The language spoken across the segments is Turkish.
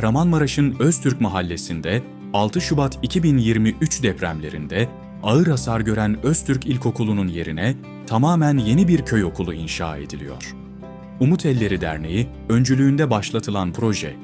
Kahramanmaraş'ın Öztürk Mahallesi'nde 6 Şubat 2023 depremlerinde ağır hasar gören Öztürk İlkokulu'nun yerine tamamen yeni bir köy okulu inşa ediliyor. Umut Elleri Derneği öncülüğünde başlatılan proje,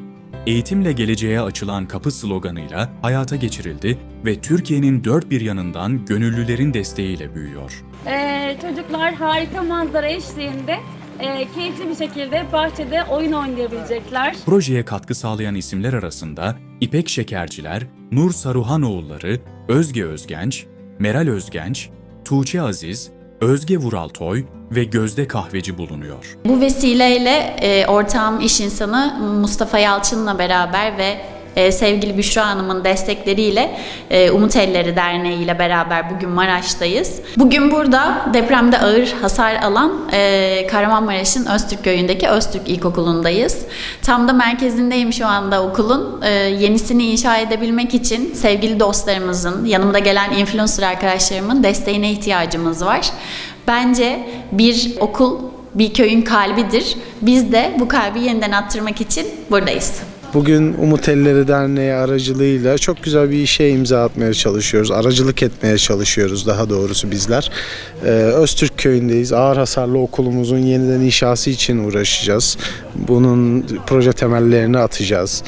eğitimle geleceğe açılan kapı sloganıyla hayata geçirildi ve Türkiye'nin dört bir yanından gönüllülerin desteğiyle büyüyor. Ee, çocuklar harika manzara eşliğinde e, keyifli bir şekilde bahçede oyun oynayabilecekler. Projeye katkı sağlayan isimler arasında İpek Şekerciler, Nur Saruhanoğulları, Özge Özgenç, Meral Özgenç, Tuğçe Aziz, Özge Vuraltoy ve Gözde Kahveci bulunuyor. Bu vesileyle e, ortağım iş insanı Mustafa Yalçın'la beraber ve e, sevgili Büşra Hanım'ın destekleriyle e, Umut Elleri Derneği ile beraber bugün Maraş'tayız. Bugün burada depremde ağır hasar alan e, Kahramanmaraş'ın Öztürk köyündeki Öztürk İlkokulu'ndayız. Tam da merkezindeyim şu anda okulun. E, yenisini inşa edebilmek için sevgili dostlarımızın, yanımda gelen influencer arkadaşlarımın desteğine ihtiyacımız var. Bence bir okul bir köyün kalbidir. Biz de bu kalbi yeniden attırmak için buradayız. Bugün Umut Elleri Derneği aracılığıyla çok güzel bir işe imza atmaya çalışıyoruz. Aracılık etmeye çalışıyoruz daha doğrusu bizler. Ee, Öztürk köyündeyiz. Ağır hasarlı okulumuzun yeniden inşası için uğraşacağız. Bunun proje temellerini atacağız.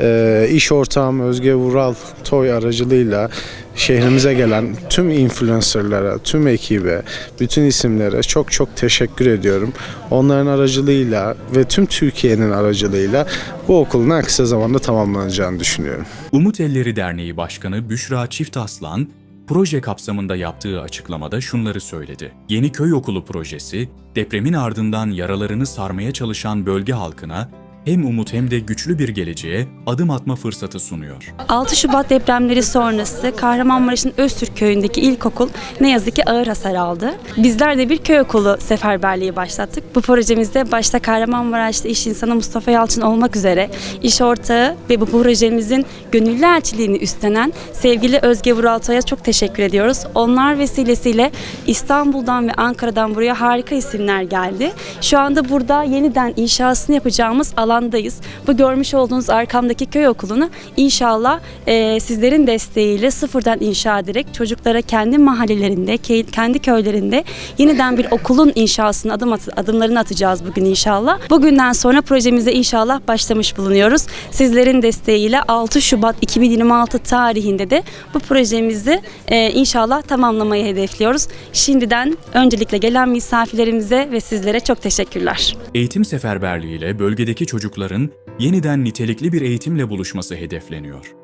Ee, iş ortağım Özge Vural Toy aracılığıyla şehrimize gelen tüm influencerlara, tüm ekibe, bütün isimlere çok çok teşekkür ediyorum. Onların aracılığıyla ve tüm Türkiye'nin aracılığıyla bu okulun en kısa zamanda tamamlanacağını düşünüyorum. Umut Elleri Derneği Başkanı Büşra Çiftaslan, proje kapsamında yaptığı açıklamada şunları söyledi. Yeni köy okulu projesi, depremin ardından yaralarını sarmaya çalışan bölge halkına hem umut hem de güçlü bir geleceğe adım atma fırsatı sunuyor. 6 Şubat depremleri sonrası Kahramanmaraş'ın Öztürk köyündeki ilkokul ne yazık ki ağır hasar aldı. Bizler de bir köy okulu seferberliği başlattık. Bu projemizde başta Kahramanmaraş'ta iş insanı Mustafa Yalçın olmak üzere iş ortağı ve bu projemizin gönüllü elçiliğini üstlenen sevgili Özge Vuraltay'a çok teşekkür ediyoruz. Onlar vesilesiyle İstanbul'dan ve Ankara'dan buraya harika isimler geldi. Şu anda burada yeniden inşasını yapacağımız alandayız. Bu görmüş olduğunuz arkamdaki köy okulunu inşallah e, sizlerin desteğiyle sıfırdan inşa ederek çocuklara kendi mahallelerinde, ke- kendi köylerinde yeniden bir okulun inşasına adım at- adımlarını atacağız bugün inşallah. Bugünden sonra projemize inşallah başlamış bulunuyoruz. Sizlerin desteğiyle 6 Şubat 2026 tarihinde de bu projemizi e, inşallah tamamlamayı hedefliyoruz. Şimdiden öncelikle gelen misafirlerimize ve sizlere çok teşekkürler. Eğitim seferberliğiyle bölgedeki çocukların yeniden nitelikli bir eğitimle buluşması hedefleniyor.